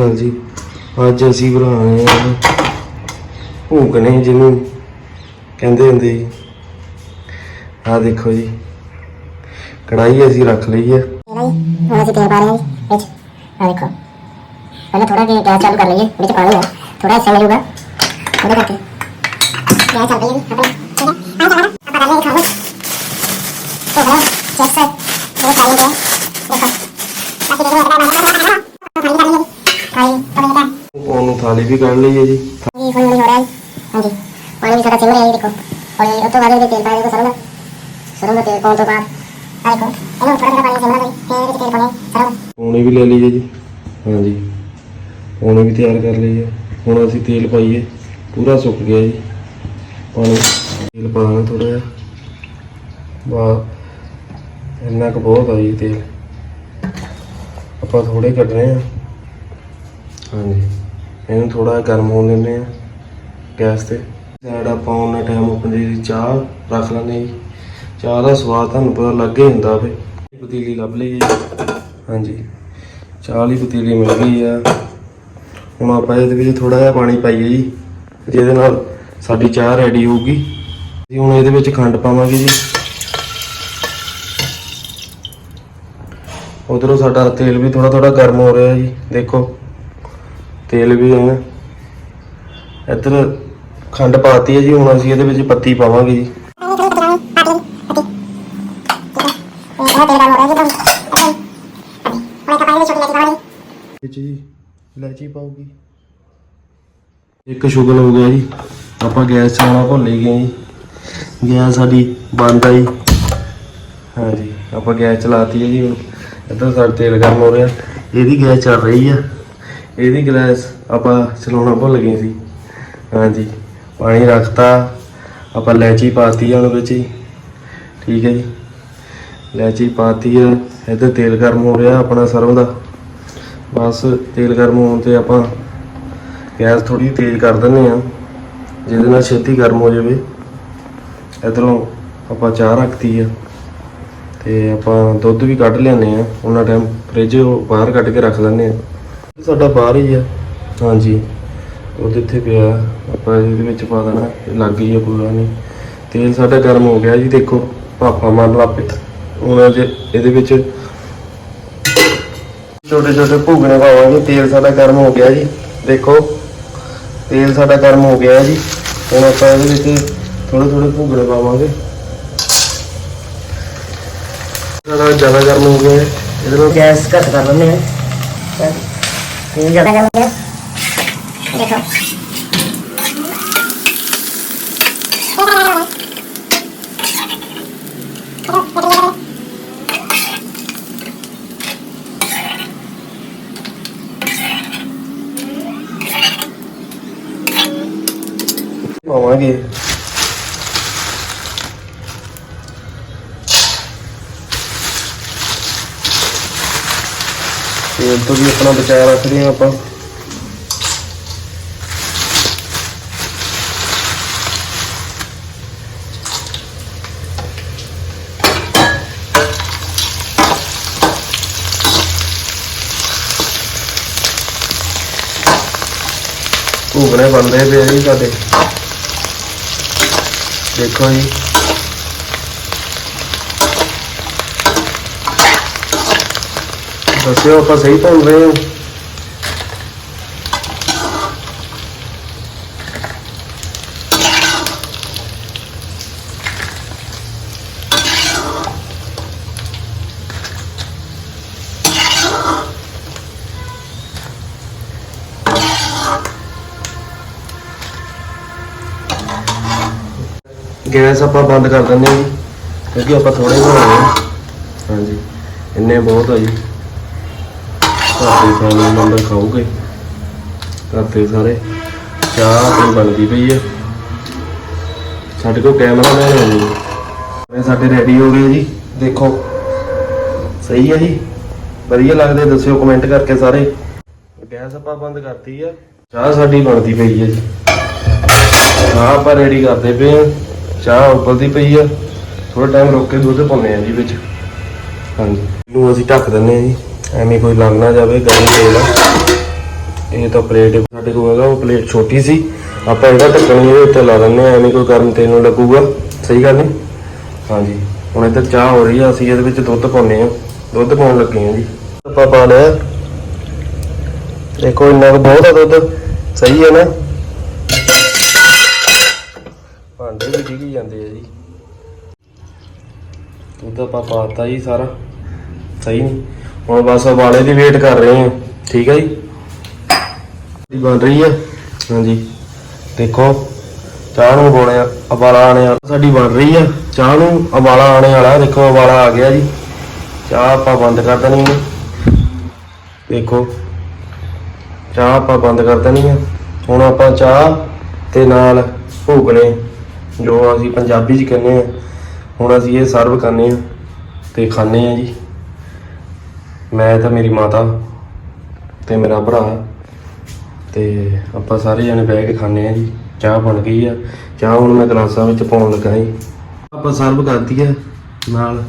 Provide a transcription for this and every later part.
ਹਾਂ ਜੀ ਅੱਜ ਅਸੀਂ ਬਣਾਏ ਆ ਭੂਕਨੇ ਜਿਹਨੂੰ ਕਹਿੰਦੇ ਹੁੰਦੇ ਜੀ। ਆ ਦੇਖੋ ਜੀ ਕੜਾਈ ਅਸੀਂ ਰੱਖ ਲਈ ਹੈ ਹੁਣ ਅਸੀਂ ਤੇਲ ਪਾ ਰਹੇ ਹਾਂ ਜੀ, ਵਿੱਚ। ਆ ਦੇਖੋ, ਪਹਿਲਾਂ ਥੋੜਾ ਜਿਹਾ ਗੈਸ ਚਾਲੂ ਕਰ ਲਈਏ, ਵਿੱਚ ਪਾਣੀ ਹੈ ਥੋੜਾ ਹਿੱਸਾ ਮਿਲੂਗਾ। ਉਹਦੇ ਕਰਕੇ ਗੈਸ ਚੱਲ ਪਈ ਹੈ ਜੀ ਆਪਣੀ ਠੀਕ ਹੈ, ਆਹ ਕਰ ਆਪਾਂ ਕਰ ਲਈਏ ਖਾਓ ਤੇ ਬੜਾ ਚੈੱਕ ਸੇ ਬਹੁਤ ਖਾਈ ਲਏ ਦੇਖੋ ਬਾਕੀ ਦੇਖੋ ਆਪਣਾ ਥਾਲੀ ਵੀ ਕੱਢ ਲਈ ਹੈ ਜੀ। ਹੋ ਰਿਹਾ ਹੈ ਹਾਂਜੀ ਪਾਣੀ ਵੀ ਸਾਡਾ ਸਿਮ ਰਿਹਾ ਹੈ ਦੇਖੋ। ਹੌਲੀ ਹੌਲੀ ਉਸ ਤੋਂ ਬਾਅਦ ਇਹਦੇ ਤੇਲ ਪਾਇਆ ਦੇਖੋ ਸਰੋਂ ਦਾ। ਸਰੋਂ ਦਾ ਤੇਲ ਪਾਉਣ ਤੋਂ ਬਾਅਦ। ਆ ਦੇਖੋ ਇਹਨੂੰ ਥੋੜਾ ਥੋੜਾ ਪਾਣੀ ਸਿਮਣਾ ਕਰੀ ਫਿਰ ਇਹਦੇ ਵਿੱਚ ਤੇਲ ਪਾਉਣਾ ਹੈ ਸਰੋਂ ਦਾ। ਪੌਣੀ ਵੀ ਲੈ ਲਈ ਹੈ ਜੀ। ਹਾਂ ਜੀ ਪੌਣੀ ਵੀ ਤਿਆਰ ਕਰ ਲਈ ਹੈ ਹੁਣ ਅਸੀਂ ਤੇਲ ਪਾਈਏ। ਪੂਰਾ ਸੁੱਕ ਗਿਆ ਜੀ। ਪਾਣੀ ਤੇਲ ਪਾਣਾ ਥੋੜਾ ਜਿਹਾ। ਵਾ ਇੰਨਾ ਕੁ ਬਹੁਤ ਆ ਜੀ ਤੇਲ। ਆਪਾਂ ਥੋੜੇ ਕੱਢਣੇ ਆ। ਹਾਂਜੀ। ਇਹਨੂੰ ਥੋੜਾ ਗਰਮ ਹੋਣ ਦਿੰਦੇ ਆ ਗੈਸ ਤੇ। ਸਾਈਡ ਆਪਾਂ ਉਹਨਾਂ ਟਾਈਮ ਆਪਣੀ ਜਿਹੜੀ ਚਾਹ, ਰੱਖ ਲੈਂਦੇ ਜੀ। ਚਾਹ ਦਾ ਸਵਾਦ ਤੁਹਾਨੂੰ ਪਤਾ ਲੱਗ ਹੀ ਹੁੰਦਾ ਵੇ। ਪਤੀਲੀ ਲੱਭ ਲਈ ਹਾਂਜੀ। ਚਾਹ ਵਾਲੀ ਪਤੀਲੀ ਮਿਲ ਗਈ ਆ। ਹੁਣ ਆਪਾਂ ਇਹਦੇ ਵਿੱਚ ਥੋੜਾ ਜਿਹਾ ਪਾਣੀ ਪਾਈਏ ਜੀ। ਜਿਹਦੇ ਨਾਲ ਸਾਡੀ ਚਾਹ ਰੈਡੀ ਹੋਊਗੀ। ਜੀ ਹੁਣ ਇਹਦੇ ਵਿੱਚ ਖੰਡ ਪਾਵਾਂਗੇ ਜੀ। ਉਧਰੋਂ ਸਾਡਾ ਤੇਲ ਵੀ ਥੋੜਾ ਥੋੜਾ ਗਰਮ ਹੋ ਰਿਹਾ ਜੀ। ਦੇਖੋ। ਤੇਲ ਵੀ ਹੈ। ਇੱਧਰ ਖੰਡ ਪਾਤੀ ਹੈ ਜੀ, ਹੁਣ ਅਸੀਂ ਇਹਦੇ ਵਿੱਚ ਪੱਤੀ ਪਾਵਾਂਗੇ ਜੀ। ਵਿੱਚ ਜੀ ਇਲਾਚੀ ਪਾਉਗੀ ਇੱਕ ਸ਼ੁਗਲ ਹੋ ਗਿਆ ਜੀ। ਆਪਾਂ ਗੈਸ ਚਲਾਉਣਾ ਭੁੱਲ ਗਏ ਜੀ। ਗੈਸ ਸਾਡੀ ਬੰਦ ਆਈ। ਹਾਂਜੀ, ਆਪਾਂ ਗੈਸ ਚਲਾਤੀ ਹੈ ਜੀ ਹੁਣ। ਇੱਧਰ ਸਾਡਾ ਤੇਲ ਗਰਮ ਹੋ ਰਿਹਾ। ਇਹਦੀ ਗੈਸ ਚੱਲ ਰਹੀ ਆ ਇਹਦੀ ਗੈਸ ਆਪਾਂ ਚਲਾਉਣਾ ਭੁੱਲ ਗਏ ਸੀ। ਹਾਂਜੀ, ਪਾਣੀ ਰੱਖਤਾ, ਆਪਾਂ ਇਲਾਚੀ ਪਾਤੀ ਆ ਉਹਦੇ ਵਿੱਚ ਹੀ। ਠੀਕ ਹੈ ਜੀ। ਇਲਾਚੀ ਪਾਤੀ ਆ, ਇੱਧਰ ਤੇਲ ਗਰਮ ਹੋ ਰਿਹਾ ਆਪਣਾ ਸਰੋਂ ਦਾ। ਬਸ ਤੇਲ ਗਰਮ ਹੋਣ ਤੇ ਆਪਾਂ ਗੈਸ ਥੋੜੀ ਤੇਜ਼ ਕਰ ਦਿੰਦੇ ਆ ਜਿਹਦੇ ਨਾਲ ਛੇਤੀ ਗਰਮ ਹੋ ਜਾਵੇ। ਇਧਰੋਂ ਆਪਾਂ ਚਾਹ ਰੱਖਤੀ ਆ, ਤੇ ਆਪਾਂ ਦੁੱਧ ਵੀ ਕੱਢ ਲਿਆਨੇ ਆ ਉਹਨਾਂ ਟਾਈਮ ਫ੍ਰਿਜ ਬਾਹਰ ਕੱਢ ਕੇ ਰੱਖ ਲੈਂਦੇ ਆ ਸਾਡਾ ਬਾਹਰ ਹੀ ਆ। ਹਾਂਜੀ। ਉਹ ਇੱਥੇ ਪਿਆ। ਆਪਾਂ ਇਹਦੇ ਵਿੱਚ ਪਾ ਦੇਣਾ। ਲੱਗ ਗਈ ਆ ਗੱਲ ਨਹੀਂ। ਤੇਲ ਸਾਡਾ ਗਰਮ ਹੋ ਗਿਆ ਜੀ ਦੇਖੋ। ਭਾਪਾ ਮਾਰਨ ਲੱਗ ਪਿਆ ਉਹਨਾਂ ਦੇ ਇਹਦੇ ਵਿੱਚ ਛੋਟੇ ਛੋਟੇ ਭੁਗਣੇ ਪਾਵਾਂਗੇ ਤੇਲ ਸਾਡਾ ਗਰਮ ਹੋ ਗਿਆ ਜੀ। ਦੇਖੋ। ਤੇਲ ਸਾਡਾ ਗਰਮ ਹੋ ਗਿਆ ਜੀ। ਹੁਣ ਆਪਾਂ ਇਹਦੇ ਵਿੱਚ ਥੋੜੇ ਥੋੜੇ ਭੁਗਣੇ ਪਾਵਾਂਗੇ। ਸਾਡਾ ਜ਼ਿਆਦਾ ਗਰਮ ਹੋ ਗਿਆ। ਇਹਦੇ ਨਾਲ ਗੈਸ ਘੱਟ ਕਰ ਲੈਂਦੇ ਹਾਂ। ਇਹ ਜ਼ਿਆਦਾ ਕਰ ਲਿਆ ਤੇਲ ਤੋਂ ਵੀ ਆਪਣਾ ਬਚਾਅ ਰੱਖਦੇ ਹਾਂ ਆਪਾਂ। ਘੂਗਣੇ ਬਣਦੇ ਪਏ ਜੀ ਸਾਡੇ। ਦੇਖੋ ਜੀ। ਦੱਸਿਓ, ਆਪਾਂ ਸਹੀ ਭੁੰਨ ਰਹੇ ਹਾਂ। ਗੈਸ ਆਪਾਂ ਬੰਦ ਕਰ ਦਿੰਦੇ ਹਾਂ ਜੀ, ਕਿਉਂਕਿ ਆਪਾਂ ਥੋੜੇ ਬਣਾਉਣੇ ਹਾਂਜੀ, ਇੰਨੇ ਬਹੁਤ ਆ ਜੀ। ਘਰ ਦੇ ਫੈਮਿਲੀ ਖਾਓਗੇ ਘਰ ਸਾਰੇ। ਚਾਹ ਆਪਣੀ ਬਣਦੀ ਪਈ ਹੈ ਸਾਡੇ ਕੋਲ ਕੈਮਰਾ ਮੈਨ ਹੈ ਜੀ। ਇਹ ਸਾਡੇ ਰੈਡੀ ਹੋ ਗਏ ਜੀ। ਦੇਖੋ। ਸਹੀ ਹੈ ਜੀ। ਵਧੀਆ ਲੱਗਦੇ, ਦੱਸਿਓ ਕਮੈਂਟ ਕਰਕੇ ਸਾਰੇ। ਗੈਸ ਆਪਾਂ ਬੰਦ ਕਰਤੀ ਆ। ਚਾਹ ਸਾਡੀ ਬਣਦੀ ਪਈ ਹੈ ਜੀ। ਚਾਹ ਆਪਾਂ ਰੈਡੀ ਕਰਦੇ ਪਏ ਆ। ਚਾਹ ਉਬਲਦੀ ਪਈ ਆ। ਥੋੜਾ ਟਾਈਮ ਰੁਕ ਕੇ ਦੁੱਧ ਪਾਉਂਦੇ ਆ ਜੀ ਵਿੱਚ। ਹਾਂਜੀ। ਨੂੰ ਅਸੀਂ ਢੱਕ ਦਿੰਦੇ ਆ ਜੀ। ਐਵੇਂ ਕੋਈ ਲੱਗ ਨਾ ਜਾਵੇ ਗਰਮ ਤੇਲ ਆ। ਇਹ ਤਾਂ ਪਲੇਟ ਸਾਡੇ ਕੋਲ ਹੈਗਾ, ਉਹ ਪਲੇਟ ਛੋਟੀ ਸੀ। ਆਪਾਂ ਇਹਦਾ ਢੱਕਣ ਇਹਦੇ ਉੱਤੇ ਲਾ ਦਿੰਦੇ ਆ ਐਵੇਂ ਕੋਈ ਗਰਮ ਤੈਨੂੰ ਲੱਗੂਗਾ। ਸਹੀ ਗੱਲ ਨਹੀਂ ਹਾਂਜੀ। ਹੁਣ ਇੱਧਰ ਚਾਹ ਹੋ ਰਹੀ ਆ, ਅਸੀਂ ਇਹਦੇ ਵਿੱਚ ਦੁੱਧ ਪਾਉਂਦੇ ਆ ਦੁੱਧ ਪਾਉਣ ਲੱਗੇ ਆ ਜੀ। ਆਪਾਂ ਪਾ ਲਿਆ। ਦੇਖੋ, ਇੰਨਾ ਕੁ ਬਹੁਤ ਆ ਦੁੱਧ। ਸਹੀ ਹੈ ਨਾ? ਭਾਂਡੇ ਵੀ ਡਿੱਗੀ ਜਾਂਦੇ ਆ ਜੀ। ਦੁੱਧ ਆਪਾਂ ਪਾਤਾ ਜੀ ਸਾਰਾ। ਸਹੀ ਨਹੀਂ ਹੁਣ ਬਸ ਉਬਾਲੇ ਦੀ ਵੇਟ ਕਰ ਰਹੇ ਹਾਂ। ਠੀਕ ਹੈ ਜੀ? ਦੀ ਬਣ ਰਹੀ ਆ। ਹਾਂਜੀ। ਦੇਖੋ, ਚਾਹ ਨੂੰ ਬੋਲਿਆ ਉਬਾਲਾ ਆਣੇ ਵਾਲਾ ਸਾਡੀ ਬਣ ਰਹੀ ਆ। ਚਾਹ ਨੂੰ ਉਬਾਲਾ ਆਣੇ ਵਾਲਾ, ਦੇਖੋ ਉਬਾਲਾ ਆ ਗਿਆ ਜੀ। ਚਾਹ ਆਪਾਂ ਬੰਦ ਕਰ ਦੇਣੀ ਹੈ ਦੇਖੋ, ਚਾਹ ਆਪਾਂ ਬੰਦ ਕਰ ਦੇਣੀ ਆ। ਹੁਣ ਆਪਾਂ ਚਾਹ ਤੇ ਨਾਲ ਭੂਗਣੇ, ਜੋ ਅਸੀਂ ਪੰਜਾਬੀ ਚ ਕਹਿੰਦੇ ਆ, ਹੁਣ ਅਸੀਂ ਇਹ ਸਰਵ ਕਰਨੇ ਆ ਤੇ ਖਾਣੇ ਆ ਜੀ। ਮੈਂ ਤਾਂ ਮੇਰੀ ਮਾਤਾ ਤੇ ਮੇਰਾ ਭਰਾ ਤੇ ਆਪਾਂ ਸਾਰੇ ਜਣੇ ਬਹਿ ਕੇ ਖਾਣੇ ਆ ਜੀ। ਚਾਹ ਬਣ ਗਈ ਆ। ਚਾਹ ਹੁਣ ਮੈਂ ਗਲਾਸਾਂ ਵਿੱਚ ਪਾਉਣ ਲੱਗਾ ਜੀ। ਆਪਾਂ ਸਰਵ ਕਰਤੀ ਆ ਨਾਲ।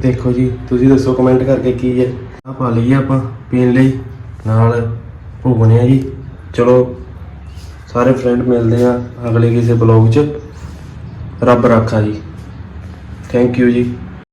ਦੇਖੋ ਜੀ, ਤੁਸੀਂ ਦੱਸੋ ਕਮੈਂਟ ਕਰਕੇ ਕੀ ਹੈ। ਆ ਪਾ ਲਈਏ ਆਪਾਂ, ਪੀਣ ਲਈ। ਨਾਲ ਭੁਗਣੇ ਆ ਜੀ। ਚਲੋ, ਸਾਰੇ ਫਰੈਂਡ ਮਿਲਦੇ ਆ ਅਗਲੇ ਕਿਸੇ ਬਲੌਗ 'ਚ। ਰੱਬ ਰਾਖਾ ਜੀ। ਥੈਂਕ ਯੂ ਜੀ।